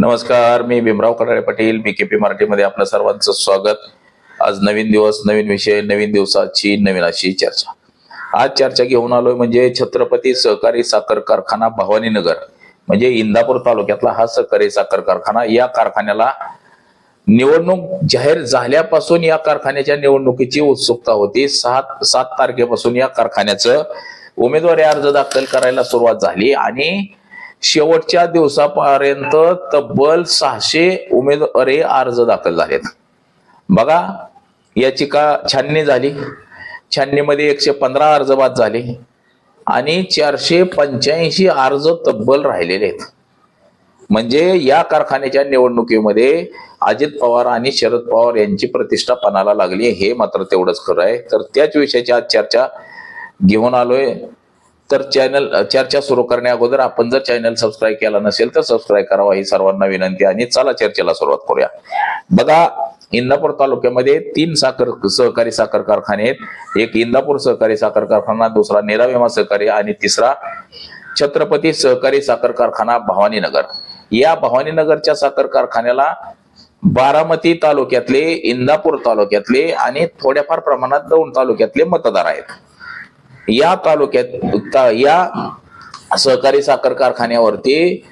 नमस्कार मी Bhimrao Kadale Patil B K P मराठीमध्ये आपलं सर्वांचं स्वागत. आज नवीन दिवस नवीन विषय नवीन दिवसाची नवीन अशी चर्चा. आज चर्चा घेऊन आलोय म्हणजे छत्रपती सहकारी साखर कारखाना भवानीनगर म्हणजे इंदापूर तालुक्यातला हा सहकारी साखर कारखाना या कारखान्याला निवडणूक जाहीर झाल्यापासून या कारखान्याच्या निवडणुकीची उत्सुकता होती. सात सात तारखेपासून या कारखान्याचं उमेदवारी अर्ज दाखल करायला सुरुवात झाली आणि शेवटच्या दिवसापर्यंत तब्बल सहाशे उमेदवारी अर्ज दाखल झालेत. बघा याची का छाननी झाली. छाननीमध्ये एकशे पंधरा अर्ज बाद झाले आणि चारशे पंच्याऐंशी अर्ज तब्बल राहिलेले आहेत. म्हणजे या कारखान्याच्या निवडणुकीमध्ये अजित पवार आणि शरद पवार यांची प्रतिष्ठा पणाला लागली हे मात्र तेवढंच खरं आहे. तर त्याच विषयाची आज चर्चा घेऊन आलोय. तर चॅनल चर्चा सुरू करण्या अगोदर आपण जर चॅनल सबस्क्राईब केला नसेल तर सबस्क्राईब करावा. ही सर्वांना विनंती आणि चला चर्चेला सुरुवात करूया. बघा इंदापूर तालुक्यामध्ये तीन साखर सहकारी साखर कारखाने आहेत. एक इंदापूर सहकारी साखर कारखाना दुसरा निराविमा सहकारी आणि तिसरा छत्रपती सहकारी साखर कारखाना भवानीनगर या भवानीनगरच्या साखर कारखान्याला बारामती तालुक्यातले इंदापूर तालुक्यातले आणि थोड्याफार प्रमाणात दौंड तालुक्यातले मतदार आहेत. या तालुक्यात या सहकारी साखर कारखान्यावरती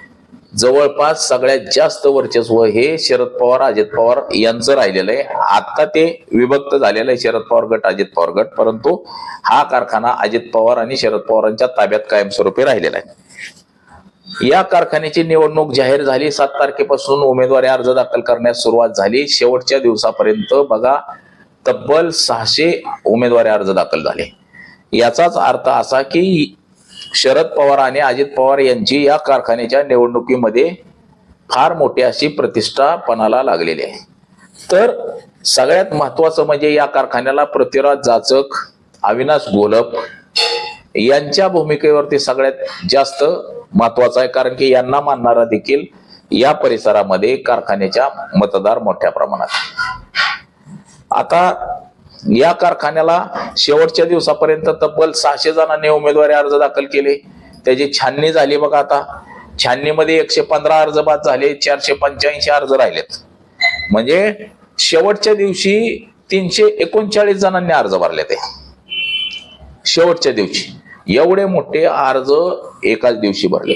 जवळपास सगळ्यात जास्त वर्चस्व हे शरद पवार अजित पवार यांचं राहिलेलं आहे. आता ते विभक्त झालेलं आहे शरद पवार गट अजित पवार गट परंतु हा कारखाना अजित पवार आणि शरद पवारांच्या ताब्यात कायमस्वरूपी राहिलेला आहे. या कारखान्याची निवडणूक जाहीर झाली. सात तारखेपासून उमेदवारी अर्ज दाखल करण्यास सुरुवात झाली. शेवटच्या दिवसापर्यंत बघा तब्बल सहाशे उमेदवारी अर्ज दाखल झाले. याचाच अर्थ असा की शरद पवार आणि अजित पवार यांची या कारखान्याच्या निवडणुकीमध्ये फार मोठी अशी प्रतिष्ठा पणाला लागलेली आहे. तर सगळ्यात महत्वाचं म्हणजे या कारखान्याला पृथ्वीराज जाचक अविनाश गोलप यांच्या भूमिकेवरती सगळ्यात जास्त महत्वाचं आहे. कारण की यांना मानणारा देखील या परिसरामध्ये कारखान्याच्या मतदार मोठ्या प्रमाणात आता या कारखान्याला शेवटच्या दिवसापर्यंत तब्बल सहाशे जणांनी उमेदवारी अर्ज दाखल केले. त्याची छाननी झाली बघा आता. छाननीमध्ये एकशे पंधरा अर्ज बाद झाले चारशे पंच्याऐंशी अर्ज राहिलेत. म्हणजे शेवटच्या दिवशी तीनशे एकोणचाळीस जणांनी अर्ज भरले ते. शेवटच्या दिवशी. एवढे मोठे अर्ज एकाच दिवशी भरले.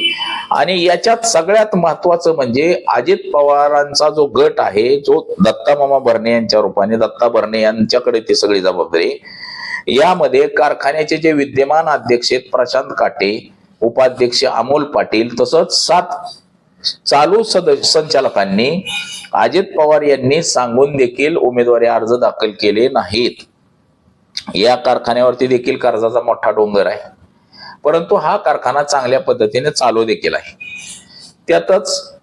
आणि याच्यात सगळ्यात महत्वाचं म्हणजे अजित पवारांचा जो गट आहे जो दत्ता मामा भरणे यांच्या रूपाने दत्ता भरणे यांच्याकडे ती सगळी जबाबदारी. यामध्ये कारखान्याचे जे विद्यमान अध्यक्ष आहेत प्रशांत काटे उपाध्यक्ष अमोल पाटील तसंच सात चालू सदस्य संचालकांनी अजित पवार यांनी सांगून देखील उमेदवारी अर्ज दाखल केले नाहीत. या कारखान्यावरती देखील कर्जाचा मोठा डोंगर आहे. परंतु हा कारखाना चांगल्या पद्धतीने चालू देखील आहे. त्यातच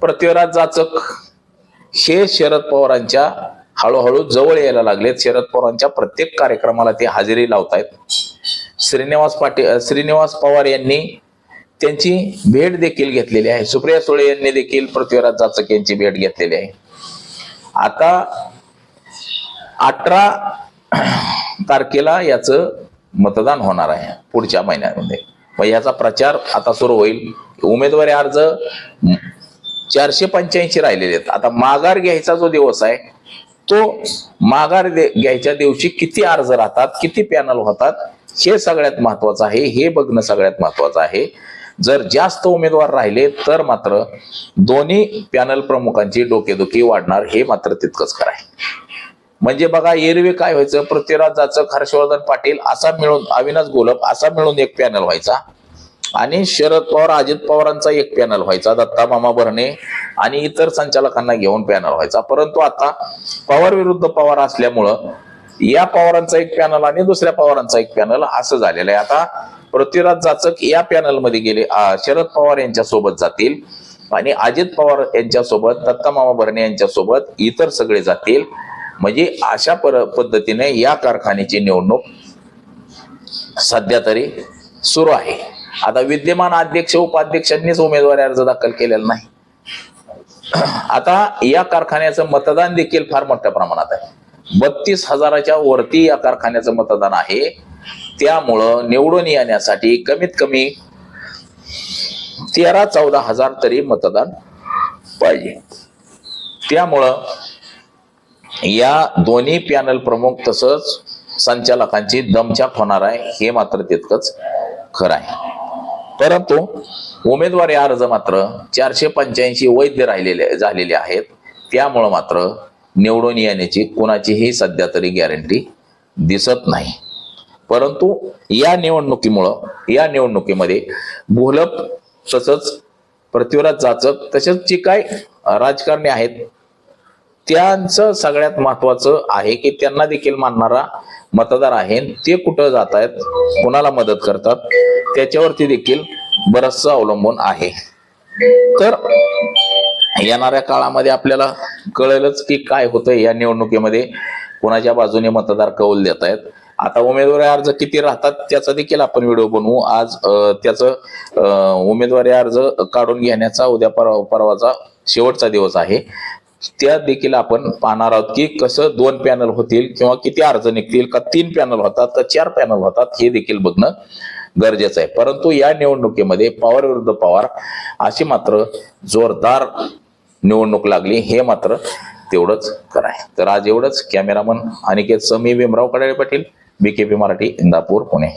पृथ्वीराज जाचक हे शरद पवारांच्या हळूहळू जवळ यायला लागलेत. शरद पवारांच्या प्रत्येक कार्यक्रमाला ते हजेरी लावतायत. श्रीनिवास पाटील श्रीनिवास पवार यांनी त्यांची भेट देखील घेतलेली आहे. सुप्रिया सुळे यांनी देखील पृथ्वीराज जाचक यांची भेट घेतलेली आहे. आता अठरा तारखेला याचं मतदान होणार आहे पुढच्या महिन्यामध्ये. मग ह्याचा प्रचार आता सुरू होईल. उमेदवारी अर्ज चारशे पंच्याऐंशी राहिलेले आहेत. आता माघार घ्यायचा जो दिवस आहे तो माघार दे- घ्यायच्या दिवशी किती अर्ज राहतात किती पॅनल होतात हे सगळ्यात महत्वाचं आहे. हे बघणं सगळ्यात महत्वाचं आहे. जर जास्त उमेदवार राहिले तर मात्र दोन्ही पॅनल प्रमुखांची डोकेदुखी वाढणार हे मात्र तितकंच खरं आहे. म्हणजे बघा एरवी काय व्हायचं? पृथ्वीराज जाचक हर्षवर्धन पाटील असा मिळून अविनाश गोलप असा मिळून एक पॅनल व्हायचा. आणि शरद पवार अजित पवारांचा एक पॅनल व्हायचा दत्ता मामा भरणे आणि इतर संचालकांना घेऊन पॅनल व्हायचा. परंतु आता पवार विरुद्ध पवार असल्यामुळं या पवारांचा एक पॅनल आणि दुसऱ्या पवारांचा एक पॅनल असं झालेलं आहे. आता पृथ्वीराज जाचक या पॅनलमध्ये गेले शरद पवार यांच्या सोबत जातील आणि अजित पवार यांच्या सोबत दत्ता मामा भरणे यांच्या सोबत इतर सगळे जातील. म्हणजे अशा पर पद्धतीने या कारखान्याची निवडणूक सध्या तरी सुरू आहे. आता विद्यमान अध्यक्ष उपाध्यक्षांनीच उमेदवारी अर्ज दाखल केलेला नाही. आता या कारखान्याचं मतदान देखील फार मोठ्या प्रमाणात आहे. बत्तीस हजाराच्या वरती या कारखान्याचं मतदान आहे. त्यामुळं निवडून येण्यासाठी कमीत कमी तेरा चौदा हजार तरी मतदान पाहिजे. त्यामुळं या दोन्ही पॅनल प्रमुख तसंच संचालकांची दमछाक होणार आहे हे मात्र तितकंच खरं आहे. परंतु उमेदवारी अर्ज मात्र चारशे पंच्याऐंशी वैध राहिलेले झालेले आहेत. त्यामुळं मात्र निवडून येण्याची कुणाचीही सध्या तरी गॅरंटी दिसत नाही. परंतु या निवडणुकीमुळं या निवडणुकीमध्ये भोलप तसंच पृथ्वीराज जाचक तसेच जे काय राजकारणी आहेत त्यांचं सगळ्यात महत्वाचं आहे की त्यांना देखील मानणारा मतदार आहे. ते कुठं जात आहेत कुणाला मदत करतात त्याच्यावरती देखील बरचस अवलंबून आहे. तर येणाऱ्या काळामध्ये आपल्याला कळेलच की काय होतंय या निवडणुकीमध्ये. कुणाच्या बाजूने मतदार कौल देत आहेत. आता उमेदवारी अर्ज किती राहतात त्याचा देखील आपण व्हिडिओ बनवू. आज त्याचं उमेदवारी अर्ज काढून घेण्याचा उद्या परवा परवाचा शेवटचा दिवस आहे. त्या देखील आपण पाहणार आहोत की कसं दोन पॅनल होतील किंवा किती अर्ज निघतील का तीन पॅनल होतात का चार पॅनल होतात हे देखील बघणं गरजेचं आहे. परंतु या निवडणुकीमध्ये पवार विरुद्ध पवार अशी मात्र जोरदार निवडणूक लागली हे मात्र तेवढंच कराय तर आज एवढंच. Cameraman Aniket Sami Bhimrao Kadale Patil BKP Marathi Indapur Pune.